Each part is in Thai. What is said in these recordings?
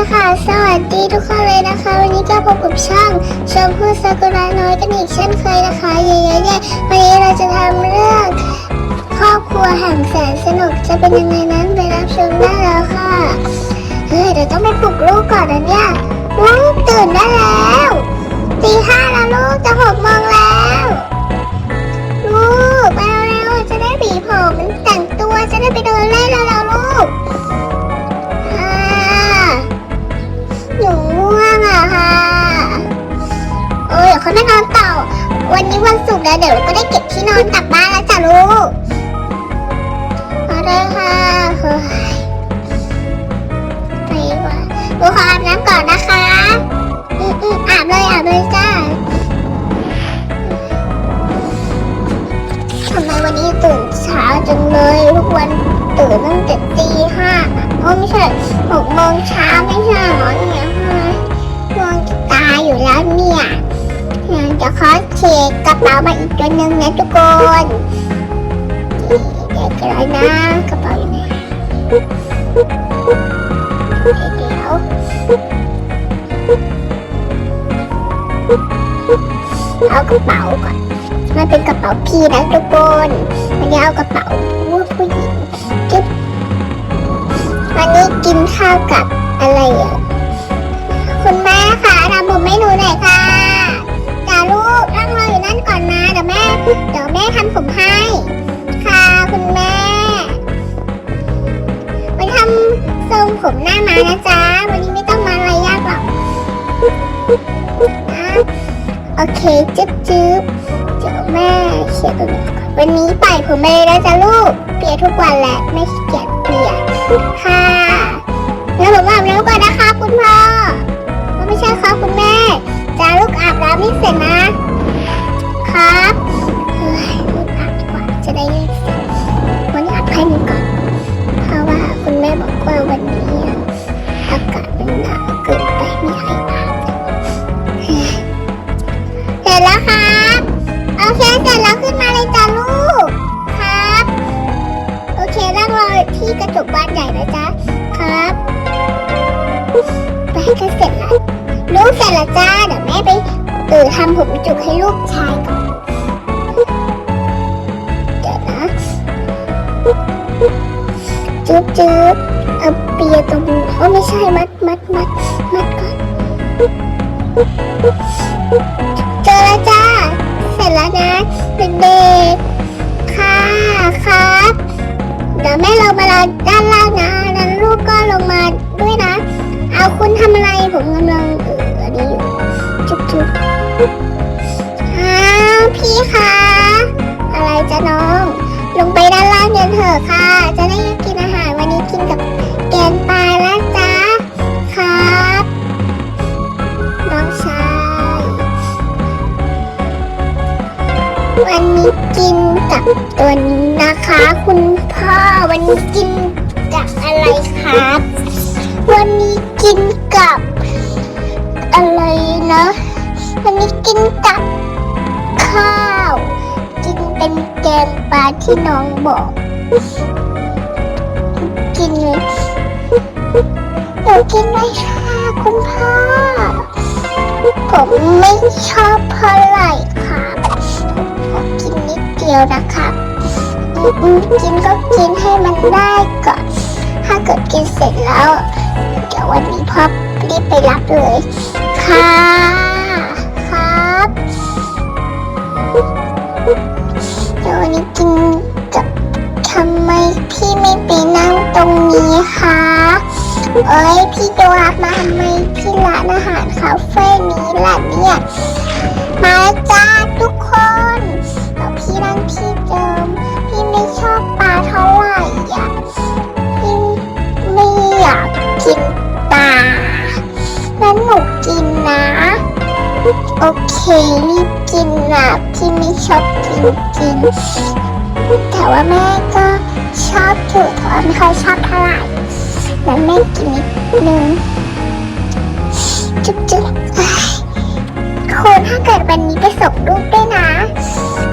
ค่ะ สวัสดีทุกคนเลยนะคะ วันนี้ก็พบกับช่องชมพู่ซากุระน้อยกันอีกเช่นเคยนะคะเย้ๆๆวันนี้เราจะทำเรื่องครอบครัวแห่งแสนสนุกจะเป็นยังไงนั้นไปรับชมได้แล้วค่ะ เฮ้ยเดี๋ยวต้องไปปลุกลูกก่อนนะเนี่ยลูกตื่นได้แล้วตีห้าแล้วลูกจะหกโมงแล้ว ขออาบน้ำก่อนนะคะ อืมอืมอาบเลยอาบเลยจ้าทำไมวันนี้ตื่นเช้าจังเลยทุกวันตื่นตั้งแต่ตีห้าโอ้ไม่ใช่หกโมงเช้าไม่ใช่หรอเนี่ยมง่วงจะตายอยู่แล้วเนี่ยงั้นจะขอเช็คกระเป๋ามาอีกตัวหนึ่งนะทุกคนเดี๋ยวจะเลยนะกระเป๋าอยู่ไหน เดี๋ยวเดี๋ยวเอากระเป๋าก่อน มันเป็นกระเป๋าพี่นะทุกคนวันนี้เอากระเป๋าผู้หญิงจึ๊บวันนี้กินข้าวกับอะไรอะคุณแม่ค่ะทำผมให้หนูหน่อยค่ะจ้าลูกนั่งรออยู่นั่นก่อนนะเดี๋ยวแม่เดี๋ยวแม่ทำผมให้ ทรงผมหน้ามานะจ๊ะ วันนี้ไม่ต้องมาอะไรยากหรอกนะโอเคจึ๊บจึ๊บเดี๋ยวแม่เขียนตรงนี้วันนี้ปล่อยผมไปเลยนะจ๊ะลูก เปลี่ยนทุกวันแหละไม่เกียจเปลี่ยนค่ะแล้วผมอาบน้ำก่อนนะคะคุณพ่อไม่ใช่ครับคุณแม่จ้าลูกอาบน้ำไม่เสร็จนะ ครับเฮ้ยอาบดีกว่าจะได้ เออทำผมจุกให้ลูกชายก่อนเดี๋ยวนะจึ๊บจึ๊บเอาเปียตรงนี้โอ้ไม่ใช่มัดมัดมัดมัดก่อนเจอแล้วจ้า เสร็จแล้วนะเด็กๆค่ะครับเดี๋ยวแม่ลงมารอด้านล่างนะแล้วลูกก็ลงมาด้วยนะ เอาคุณทำอะไรผมกำลังเอออันนี้อยู่ จุ๊บจุ๊บอ้าพี่คะ อะไรจ๊ะน้อง ลงไปด้านล่างกันเถอะค่ะ จะได้กินอาหารวันนี้กินกับแกงปลาแล้วจ้าครับ น้องชายวันนี้กินกับตัวนี้นะคะ คุณพ่อวันนี้กินกับอะไรครับ วันนี้กินกับอะไรนะ วันนี้กินกับข้าว กินเป็นแกงปลาที่น้องบอก กินเลยหนูกินไม่ค่ะคุณพ่อ ผมไม่ชอบเท่าไหร่ครับผมกินนิดเดียวนะครับกินก็กินให้มันได้ก่อน ถ้าเกิดกินเสร็จแล้ว เดี๋ยววันนี้พ่อรีบไปรับเลยค่ะ เดี๋ยววันนี้กินกับทำไมพี่ไม่ไปนั่งตรงนี้คะเอ้ยพี่โดรับมาทำไมที่ร้านอาหารคาเฟ่นี้ล่ะเนี่ย มาจ้าทุก โอเครีบกินนะพี่ไม่ชอบกินกิน แต่ว่าแม่ก็ชอบอยู่แต่ว่าไม่ค่อยชอบเท่าไหร่แล้วแม่กินนิดนึงจุ๊บจุ๊บคุณถ้าเกิดวันนี้ไปส่งลูกด้วยนะ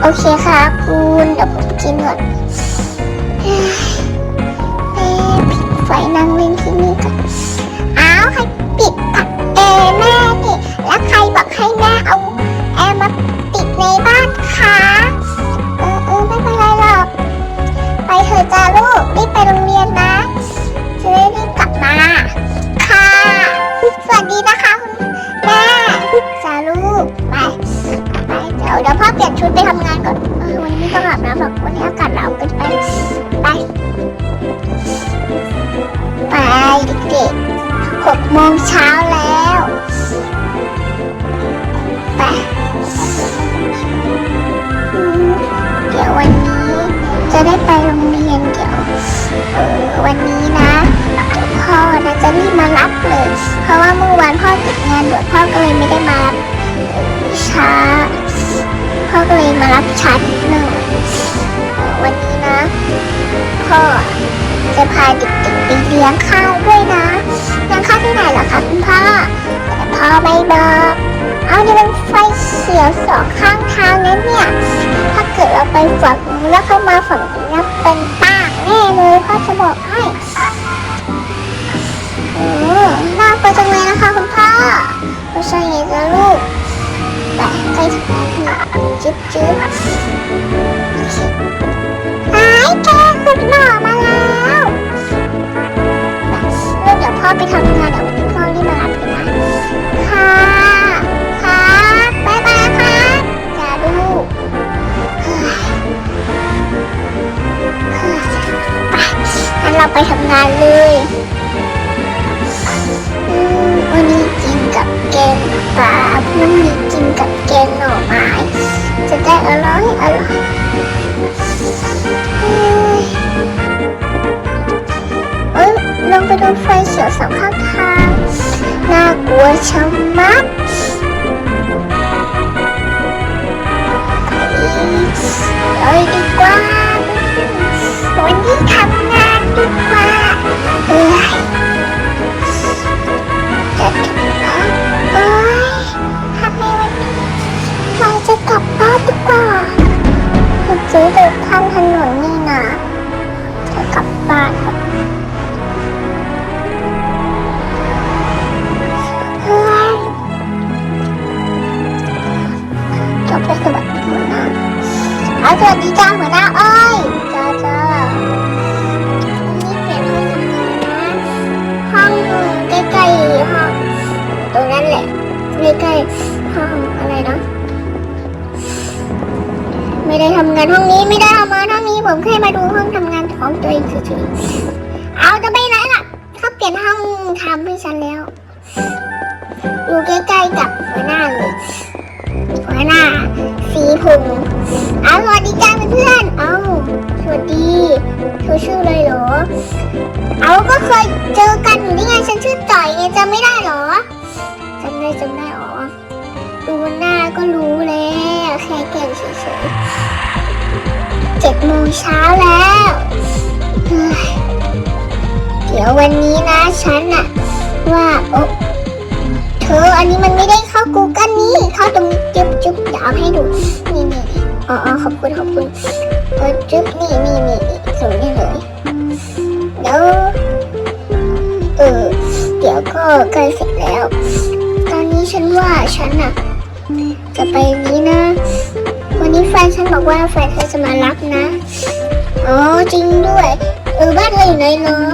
โอเคค่ะคุณเดี๋ยวผมกินก่อนเฮ้ยแม่ปิดไฟนั่งเล่นที จ้าลูกรีบไปโรงเรียนนะจะได้รีบกลับมา ค่ะ สวัสดีนะคะคุณแม่จ้าลูกไปไปเดี๋ยวเดี๋ยวพ่อเปลี่ยนชุดไปทำงานก่อนวันนี้ต้องอาบน้ำหรอกวันนี้อากาศหนาวกันไปไปไปเด็กๆหกโมงเช้า ราะว่าเมื่อวานพ่อติดงานด่วนพ่อก็เลยไม่ได้มารับช้า พ่อก็เลยมารับช้านิดหนึ่งวันนี้นะ พ่อจะพาเด็กๆไปเลี้ยงข้าวด้วยนะเลี้ยงข้าวที่ไหนเหรอคะคุณพ่อแต่พ่อไม่บอกเอานี่มันไฟเสียวสองข้างทางนั้นเนี่ยถ้าเกิดเราไปฝั่งนู้นแล้วเขามาฝั่งนี้เป็นปากแน่เลยพ่อจะบอกให้ พ่อไม่ใช่ไงจ๊ะลูกแต่ใกล้ถึงแล้วนี่จึ๊บจึ๊บโอเคหายแกคุณหล่อมาแล้วลูกเดี๋ยวพ่อไปทำงานเดี๋ยววันนี้พ่อรีบมารับเลยนะค่ะค่ะบ๊ายบายค่ะจ้าลูกเฮ้ยเฮ้ยไปงั้นเราไปทำงานเลยอืมวันนี้ ปลาพรุ่งนี้กินกับแกงหน่อไม้จะได้อร่อยอร่อยเอ้ยลองไปดูไฟเขียวสองข้างทางน่ากลัวชะมัดไปเลยดีกว่าวันนี้ทำงานดีกว่าเอ้ย ใกล้ห้องอะไรนะ ไม่ได้ทำงานห้องนี้ไม่ได้ทำงานห้องนี้ผมแค่มาดูห้องทำงานของตัวเองเฉยๆเอาจะไปไหนล่ะเขาเปลี่ยนห้องทำให้ฉันแล้วอยู่ใกล้ๆกับหัวหน้าเลยหัวหน้าสีผมเอาสวัสดีจ้าเพื่อนๆเอาสวัสดีเธอชื่ออะไรเหรอ เอาก็เคยเจอกันอยู่นี่ไงฉันชื่อต่อยไงจำไม่ได้เหรอจำได้จำได้ ดูหน้าก็รู้แล้วแค่แก่งเฉยๆเจ็ดโมงเช้าแล้ว เดี๋ยววันนี้นะฉันอะว่าโอะเธออันนี้มันไม่ได้เข้า Google นี่เข้าตรงนี้จุ๊บจุ๊บเดี๋ยวเอาให้ดูนี่นี่อ๋อขอบคุณขอบคุณเออจุ๊บนี่นี่นี่ส่งได้เลยเดี๋ยวเออเดี๋ยวก็ใกล้เสร็จแล้ว ตอนนี้ฉันว่าฉันอะ บอกว่าแฟนเธอจะมารับนะ อ๋อจริงด้วย เออบ้านเธออยู่ไหนเนาะ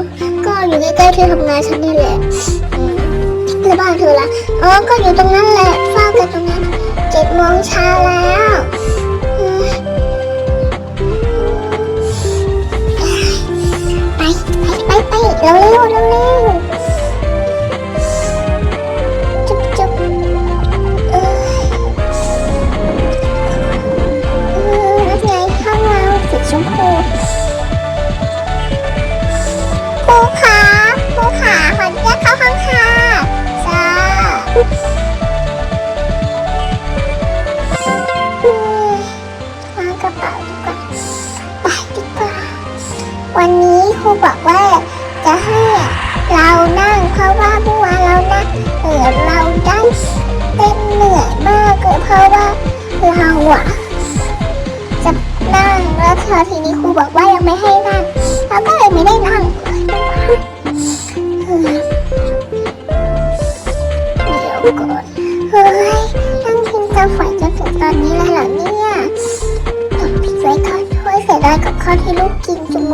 ก็อยู่ใกล้ๆที่ทำงานฉันนี่แหละแล้วบ้านเธอละอ๋อก็อยู่ตรงนั้นแหละเฝ้ากันตรงนั้นเจ็ดโมงเช้าแล้ว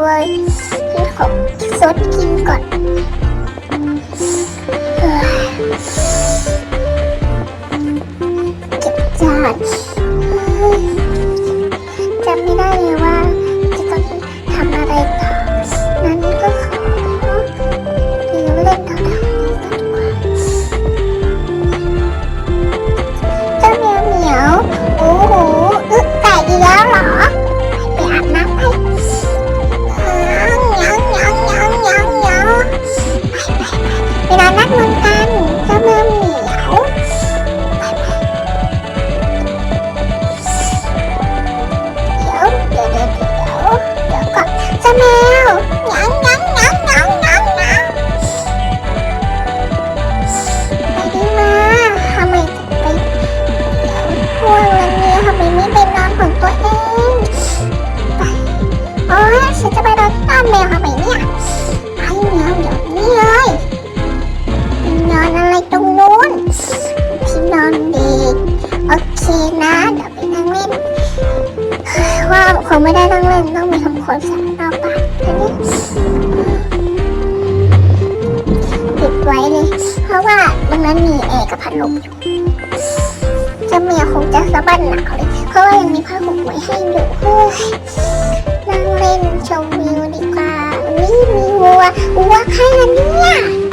กินจุงเลยพี่ขอซดกินก่อนเก็บจาน ได้นั่งเล่นต้องมีทำความสะอาดนอกบ้านอันนี้ปิดไว้เลย เพราะว่าตรงนั้นมีแอร์กับพัดลมอยู่เจะเมียคงจะสะบั้นหนักเลย เพราะว่ายังมีผ้าห่มไว้ให้อยู่เฮ้ยนั่งเล่นชมวิวดีกว่าวิมีวัววัวใครล่ะเนี่ย